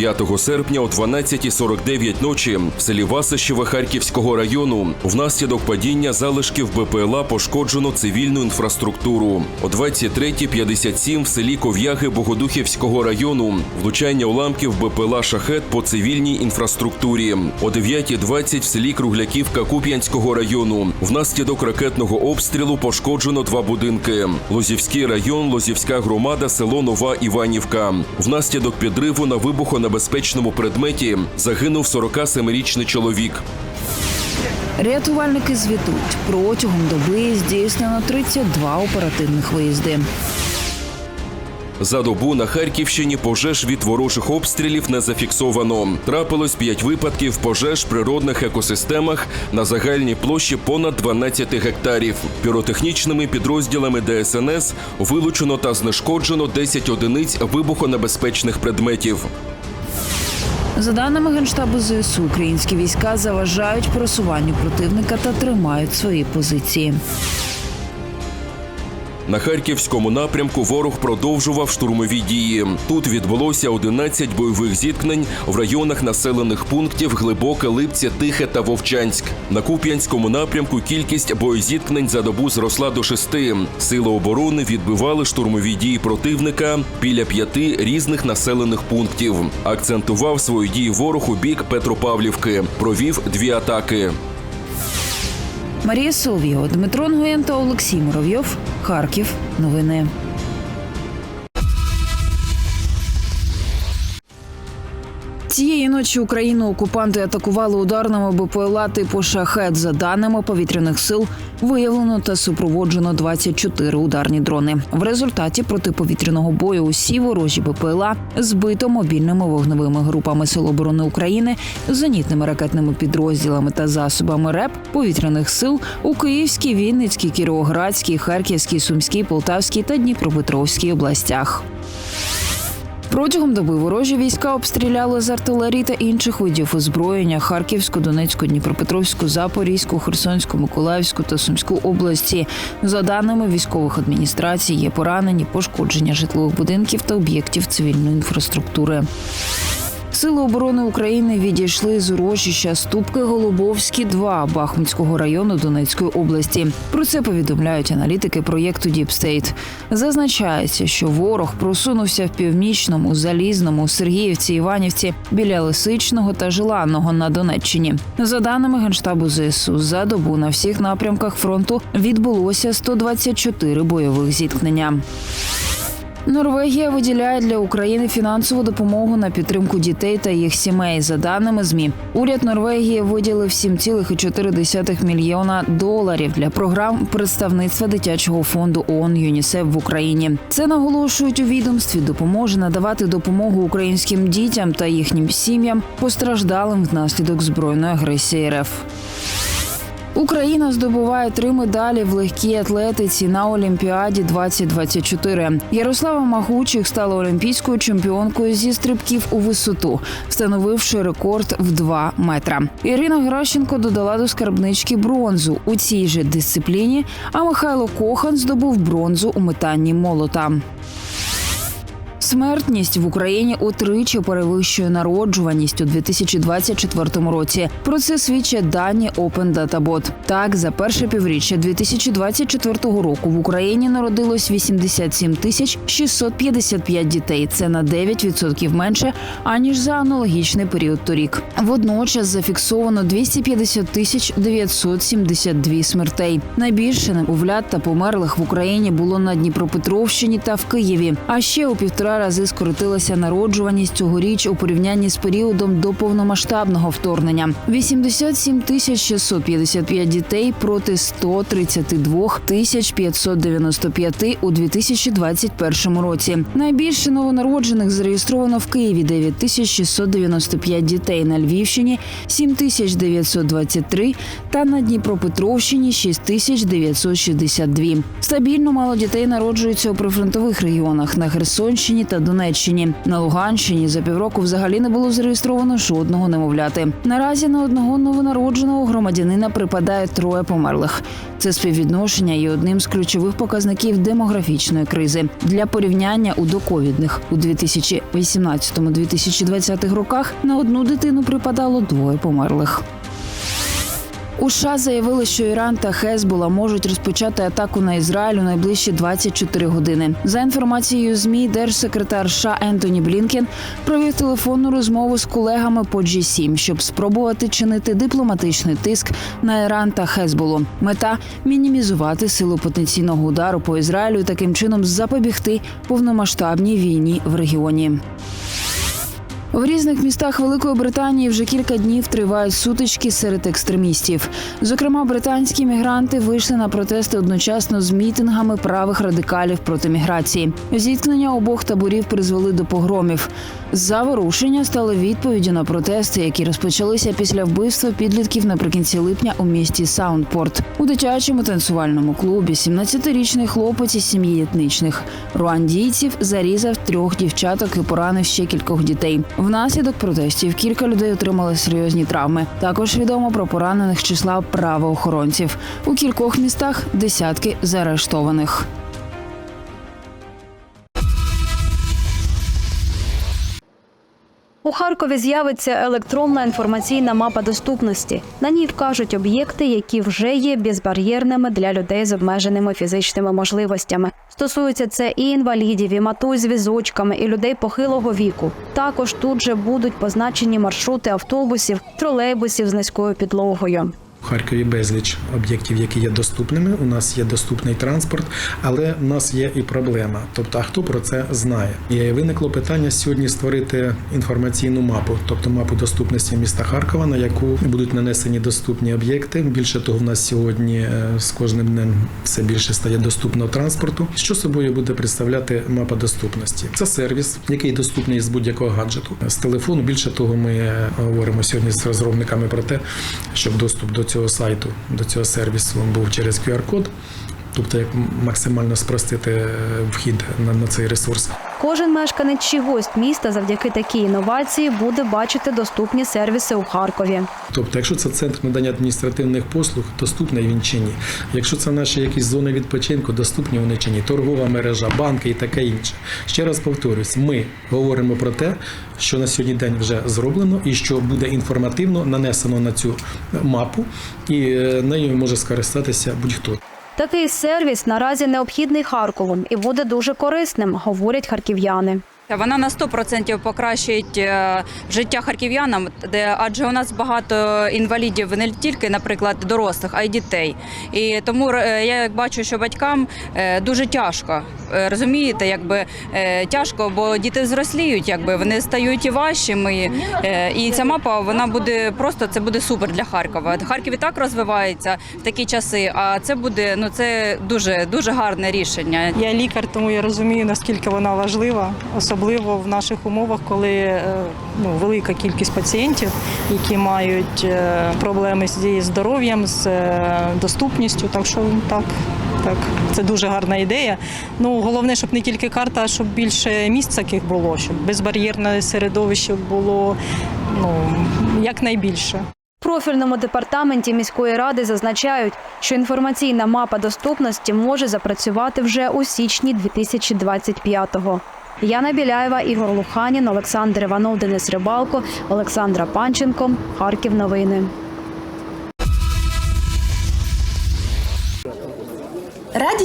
5 серпня о 12.49 ночі в селі Васищеве Харківського району внаслідок падіння залишків БПЛА пошкоджено цивільну інфраструктуру. О 23.57 в селі Ков'яги Богодухівського району влучання уламків БПЛА «Шахет» по цивільній інфраструктурі. О 9.20 в селі Кругляківка Куп'янського району внаслідок ракетного обстрілу пошкоджено два будинки. Лозівський район, Лозівська громада, село Нова Іванівка. Внаслідок підриву на вибухонебезпечному предметі загинув 47-річний чоловік. Рятувальники звітують протягом доби здійснено 32 оперативних виїзди. За добу на Харківщині пожеж від ворожих обстрілів не зафіксовано. Трапилось 5 випадків пожеж в природних екосистемах на загальній площі понад 12 гектарів. Піротехнічними підрозділами ДСНС вилучено та знешкоджено 10 одиниць вибухонебезпечних предметів. За даними генштабу ЗСУ, українські війська заважають просуванню противника та тримають свої позиції. На харківському напрямку ворог продовжував штурмові дії. Тут відбулося 11 бойових зіткнень в районах населених пунктів Глибоке, Липця, Тихе та Вовчанськ. На Куп'янському напрямку кількість боєзіткнень за добу зросла до шести. Сили оборони відбивали штурмові дії противника біля п'яти різних населених пунктів. Акцентував свої дії ворог у бік Петропавлівки. Провів дві атаки. Марія Соловйова, Дмитро Нгоєн та Олексій Муравйов. Харків. Новини. Цієї ночі Україну окупанти атакували ударними БПЛА типу шахет. За даними повітряних сил, виявлено та супроводжено 24 ударні дрони. В результаті протиповітряного бою усі ворожі БПЛА збито мобільними вогневими групами Сил оборони України, зенітними ракетними підрозділами та засобами РЕП повітряних сил у Київській, Вінницькій, Кіровоградській, Харківській, Сумській, Полтавській та Дніпропетровській областях. Протягом доби ворожі війська обстріляли з артилерії та інших видів озброєння Харківську, Донецьку, Дніпропетровську, Запорізьку, Херсонську, Миколаївську та Сумську області. За даними військових адміністрацій, є поранені, пошкодження житлових будинків та об'єктів цивільної інфраструктури. Сили оборони України відійшли з урочища Ступки Голубовські 2 Бахмутського району Донецької області. Про це повідомляють аналітики проєкту Діпстейт. Зазначається, що ворог просунувся в північному, залізному, Сергіївці, Іванівці біля Лисичного та Желанного на Донеччині. За даними генштабу ЗСУ, за добу на всіх напрямках фронту відбулося 124 бойових зіткнення. Норвегія виділяє для України фінансову допомогу на підтримку дітей та їх сімей. За даними змі, уряд Норвегії виділив 7,4 мільйона доларів для програм представництва дитячого фонду ООН ЮНІСЕФ в Україні. Це наголошують у відомстві. Допоможе надавати допомогу українським дітям та їхнім сім'ям, постраждалим внаслідок збройної агресії РФ. Україна здобуває три медалі в легкій атлетиці на Олімпіаді 2024. Ярослава Магучих стала олімпійською чемпіонкою зі стрибків у висоту, встановивши рекорд в 2 метра. Ірина Геращенко додала до скарбнички бронзу у цій же дисципліні. А Михайло Кохан здобув бронзу у метанні молота. Смертність в Україні утричі перевищує народжуваність у 2024 році. Про це свідчать дані Open Data Bot. Так, за перше півріччя 2024 року в Україні народилось 87 тисяч 655 дітей. Це на 9% менше аніж за аналогічний період торік. Водночас зафіксовано 250 тисяч 972 смертей. Найбільше немовлят та померлих в Україні було на Дніпропетровщині та в Києві. А ще у півтора рази скоротилася народжуваність цьогоріч у порівнянні з періодом до повномасштабного вторгнення. 87 тисяч 655 дітей проти 132 тисяч 595 у 2021 році. Найбільше новонароджених зареєстровано в Києві 9 тисяч 695 дітей, на Львівщині 7 тисяч 923 та на Дніпропетровщині 6 тисяч 962. Стабільно мало дітей народжуються у прифронтових регіонах на Херсонщині та Донеччині. На Луганщині за півроку взагалі не було зареєстровано жодного немовляти. Наразі на одного новонародженого громадянина припадає троє померлих. Це співвідношення є одним з ключових показників демографічної кризи. Для порівняння у доковідних у 2018-2020 роках на одну дитину припадало двоє померлих. У США заявили, що Іран та Хезбула можуть розпочати атаку на Ізраїль у найближчі 24 години. За інформацією змі, держсекретар США Ентоні Блінкен провів телефонну розмову з колегами по G7, щоб спробувати чинити дипломатичний тиск на Іран та Хезбулу. Мета мінімізувати силу потенційного удару по Ізраїлю таким чином запобігти повномасштабній війні в регіоні. В різних містах Великої Британії вже кілька днів тривають сутички серед екстремістів. Зокрема, британські мігранти вийшли на протести одночасно з мітингами правих радикалів проти міграції. Зіткнення обох таборів призвели до погромів. Заворушення стало відповіддю на протести, які розпочалися після вбивства підлітків наприкінці липня у місті Саундпорт. У дитячому танцювальному клубі 17-річний хлопець із сім'ї етнічних руандійців зарізав трьох дівчаток і поранив ще кількох дітей. Внаслідок протестів кілька людей отримали серйозні травми. Також відомо про поранених числа правоохоронців. У кількох містах десятки заарештованих. У Харкові з'явиться електронна інформаційна мапа доступності. На ній вкажуть об'єкти, які вже є безбар'єрними для людей з обмеженими фізичними можливостями. Стосується це і інвалідів, і матуй з візочками, і людей похилого віку. Також тут же будуть позначені маршрути автобусів, тролейбусів з низькою підлогою. У Харкові безліч об'єктів, які є доступними. У нас є доступний транспорт, але в нас є і проблема. Тобто, а хто про це знає? І виникло питання сьогодні створити інформаційну мапу, тобто мапу доступності міста Харкова, на яку будуть нанесені доступні об'єкти. Більше того, в нас сьогодні е, з кожним днем все більше стає доступного транспорту. Що собою буде представляти мапа доступності? Це сервіс, який доступний з будь-якого гаджету з телефону. Більше того, ми е, говоримо сьогодні з розробниками про те, щоб доступ до цього сайту, до цього сервісу був через QR-код. Тобто, як максимально спростити е, вхід на, на цей ресурс. Кожен мешканець чи гость міста завдяки такій інновації буде бачити доступні сервіси у Харкові. Тобто, якщо це центр надання адміністративних послуг, доступний він чи ні. Якщо це наші якісь зони відпочинку, доступні вони чи ні, торгова мережа, банки і таке інше. Ще раз повторюсь, ми говоримо про те, що на сьогодні день вже зроблено, і що буде інформативно нанесено на цю мапу, і е, нею може скористатися будь-хто. Такий сервіс наразі необхідний Харковом і буде дуже корисним, говорять харків'яни. Вона на 100% покращить е, життя харків'янам, адже у нас багато інвалідів не тільки, наприклад, дорослих, а й дітей. І тому е, я бачу, що батькам е, дуже тяжко. Розумієте, якби тяжко, бо діти зросліють, якби вони стають і важчими. І ця мапа вона буде просто це буде супер для Харкова. Харків і так розвивається в такі часи. А це буде ну це дуже дуже гарне рішення. Я лікар, тому я розумію, наскільки вона важлива, особливо в наших умовах, коли е, ну, велика кількість пацієнтів, які мають е, проблеми зі здоров'ям, з е, доступністю. Так що так, так, це дуже гарна ідея. Ну головне, щоб не тільки карта, а щоб більше місць таких було, щоб безбар'єрне середовище було ну, якнайбільше. Профільному департаменті міської ради зазначають, що інформаційна мапа доступності може запрацювати вже у січні 2025-го. Яна Біляєва, Ігор Луханін, Олександр Іванов, Денис Рибалко, Олександра Панченко. Харків новини.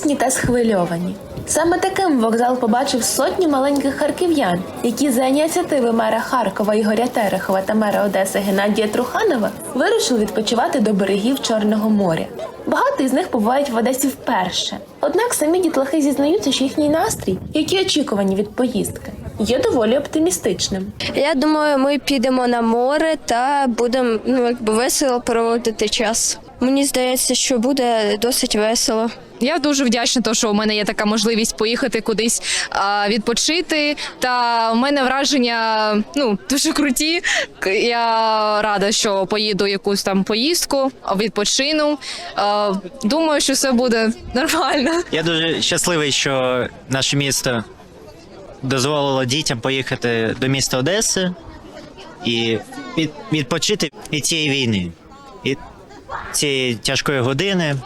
Радісні та схвильовані. Саме таким вокзал побачив сотні маленьких харків'ян, які за ініціативи мера Харкова Ігоря Терехова та мера Одеси Геннадія Труханова вирішили відпочивати до берегів Чорного моря. Багато із них побувають в Одесі вперше. Однак самі дітлахи зізнаються, що їхній настрій, які очікувані від поїздки, є доволі оптимістичним. Я думаю, ми підемо на море та будемо ну якби весело проводити час. Мені здається, що буде досить весело. Я дуже вдячна, тому що у мене є така можливість поїхати кудись а, відпочити. Та у мене враження ну дуже круті. Я рада, що поїду якусь там поїздку, відпочину. А, думаю, що все буде нормально. Я дуже щасливий, що наше місто дозволило дітям поїхати до міста Одеси і відпочити від цієї війни, цієї тяжкої години.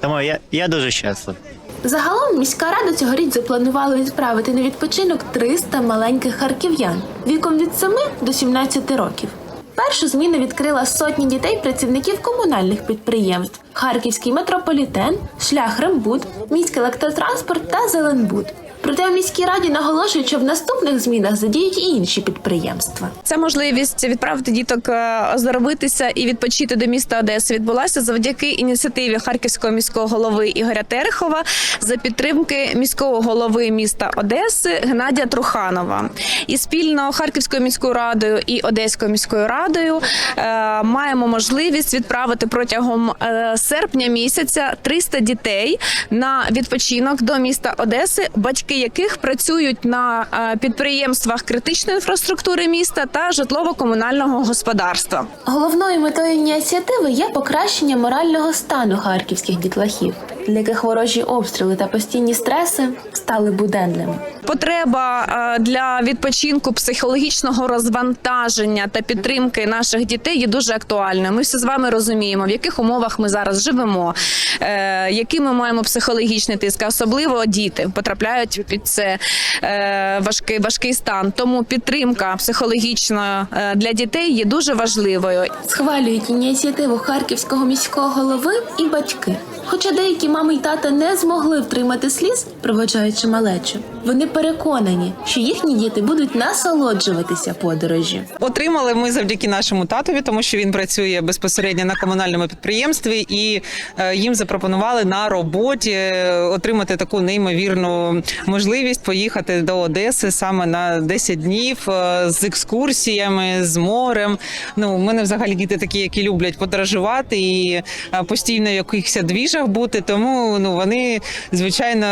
Тому я, я дуже щасливий. Загалом міська рада цьогоріч запланувала відправити на відпочинок 300 маленьких харків'ян віком від 7 до 17 років. Першу зміну відкрила сотні дітей працівників комунальних підприємств: Харківський метрополітен, шлях Рембуд, міський електротранспорт та Зеленбуд. Проте в міській раді наголошують, що в наступних змінах задіють і інші підприємства. Ця можливість відправити діток е, оздоровитися і відпочити до міста Одеси відбулася завдяки ініціативі харківського міського голови Ігоря Терехова за підтримки міського голови міста Одеси Геннадія Труханова. І спільно Харківською міською радою і Одеською міською радою е, маємо можливість відправити протягом е, серпня місяця 300 дітей на відпочинок до міста Одеси, батьки яких працюють на е, підприємствах критичної інфраструктури міста та житлово-комунального господарства. Головною метою ініціативи є покращення морального стану харківських дітлахів, для яких ворожі обстріли та постійні стреси стали буденними. Потреба е, для відпочинку психологічного розвантаження та підтримки наших дітей є дуже актуальною. Ми всі з вами розуміємо, в яких умовах ми зараз живемо, е, який ми маємо психологічний тиск, а особливо діти потрапляють під це е, важкий важкий стан. Тому підтримка психологічна е, для дітей є дуже важливою. Схвалюють ініціативу харківського міського голови і батьки. Хоча деякі мами й тата не змогли втримати сліз, проводжаючи малечу, вони переконані, що їхні діти будуть насолоджуватися подорожі. Отримали ми завдяки нашому татові, тому що він працює безпосередньо на комунальному підприємстві, і е, їм запропонували на роботі отримати таку неймовірну можливість поїхати до Одеси саме на 10 днів е, з екскурсіями, з морем. Ну, у мене взагалі діти такі, які люблять подорожувати і е, постійно в якихось двіжах бути. Тому ну вони звичайно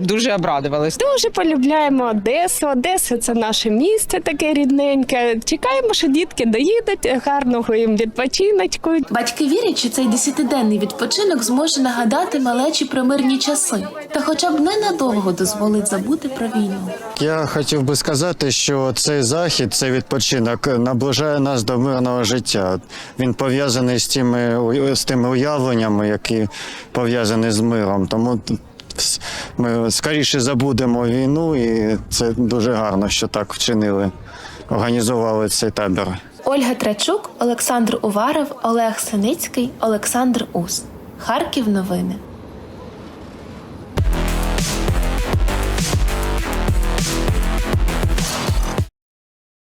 дуже обрадувались. Дуже полюбляємо Одесу. Одеса це наше місце таке рідненьке. Чекаємо, що дітки доїдуть, гарного їм відпочиночку. Батьки вірять, що цей десятиденний відпочинок зможе нагадати малечі про мирні часи, та хоча б ненадовго дозволить забути про війну. Я хотів би сказати, що цей захід, цей відпочинок наближає нас до мирного життя. Він пов'язаний з тими з тими уявленнями, які пов'язані з миром. Тому ми скоріше забудемо війну, і це дуже гарно, що так вчинили. Організували цей табір. Ольга Трачук, Олександр Уваров, Олег Синицький, Олександр Ус. Харків новини.